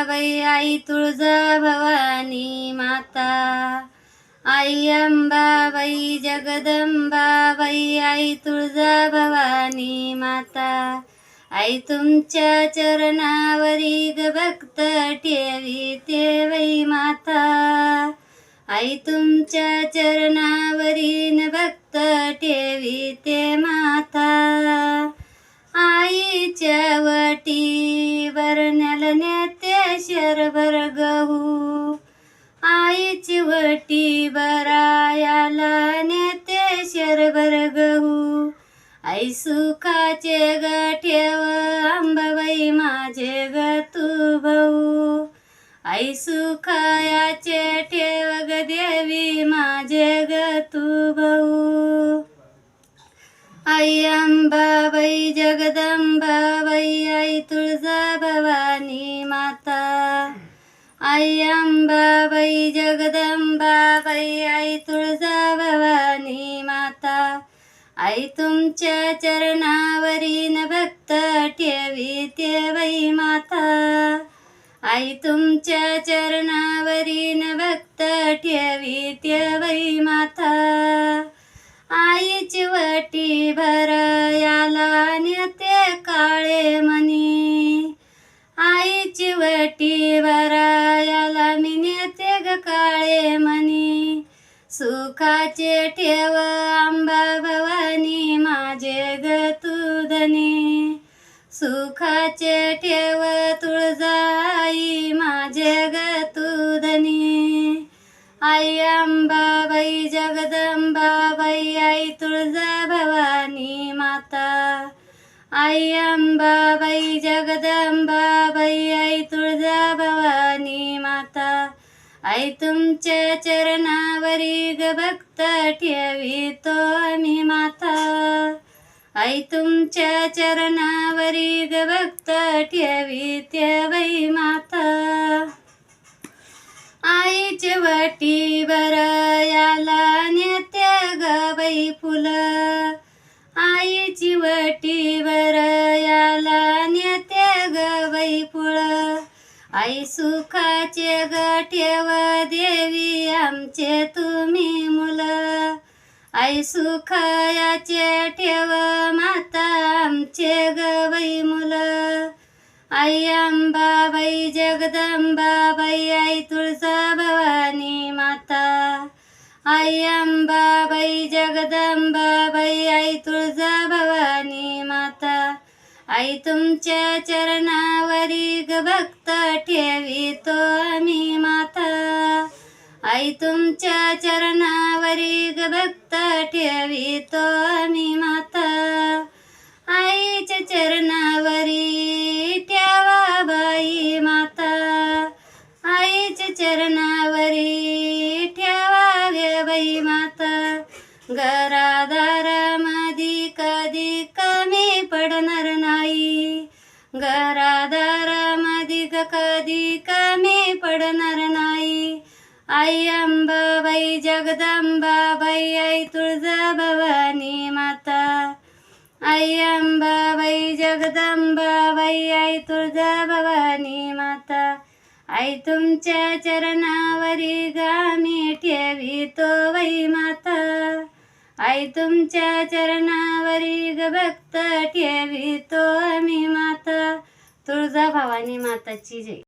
अंबाबाई आई तुळजा भवानी माता. आई अंबाबाई जगदंबाबाई आई तुळजा भवानी माता. आई तुमच्या चरणावरी ग भक्त ठेवी तेवई माता. आई तुमच्या चरणावरी न भक्त ठेवी ते माता. आईच्या वटी बरण्याल नेते शरभर गहू. आईची वटी बरायाला नेते शरभर गहू. आई सुखाचे ग ठेव आंबाबाई माझे ग तू भाऊ. आई सुखायाचे ठेव ग देवी माझे ग तू भाऊ. आई जगदंबा जगदंबाबाई आई तुळजा भवानी माता. आई जगदंबा जगदंबाबाई आई तुळजा भवानी माता. आई तुमच्या चरणावरी न भक्त ठेवी तेवई माता. आई तुमच्या चरणावरी न भक्त ठेवी तेवई माता. आईची मी नेते ग काळे मनी सुखाचे ठेव आंबा भवानी माझे ग तुधनी सुखाचे ठेव तुळजाई माझे ग तुधनी आई अंबाबाई जगदंबाबाई आई तुळजा भवानी माता आई अंबाबाई जगदंबाबाई आई आई तुमच्या चरणावरी ग भक्त ठेवी तो आम्ही माता. आई तुमच्या चरणावरी ग भक्त ठेवी त्यावई माता. आईची वटी बर याला नेत्या ग बाई फुलं. आईची वटी बर याला नेत्या ग बाई फुलं. आई सुखाचे गठेव ठेव देवी आमचे तुम्ही मुलं. आई सुखयाचे ठेव माता आमचे गवई मुलं. आई अंबाबाई जगदंबाबाई आई तुळजा भवानी माता. आई अंबाबाई जगदंबाबाई आई तुळजा आई तुमच्या चरणावरी ग भक्त ठेवी तो आम्ही माता. आई तुमच्या चरणावरी ग भक्त ठेवी तो आम्ही माता. आईच्या चरणावरी ठेवा बाई माता. आईच्या चरणावरी ठेवा गे बाई माता. घरादारामधी कधी कमी पडणार नाही. आई अंबाबाई जगदंबाबाई आई तुळजा भवानी माता. आई अंबाबाई जगदंबाबाई आई तुळजा भवानी माता. आई तुमच्या चरणावरी गामी ठेवी तो वै माता. आई तुमच्या चरणावरी ग भक्त ठेवी तो आम्ही माता. तुळजा भवानी माताची जय.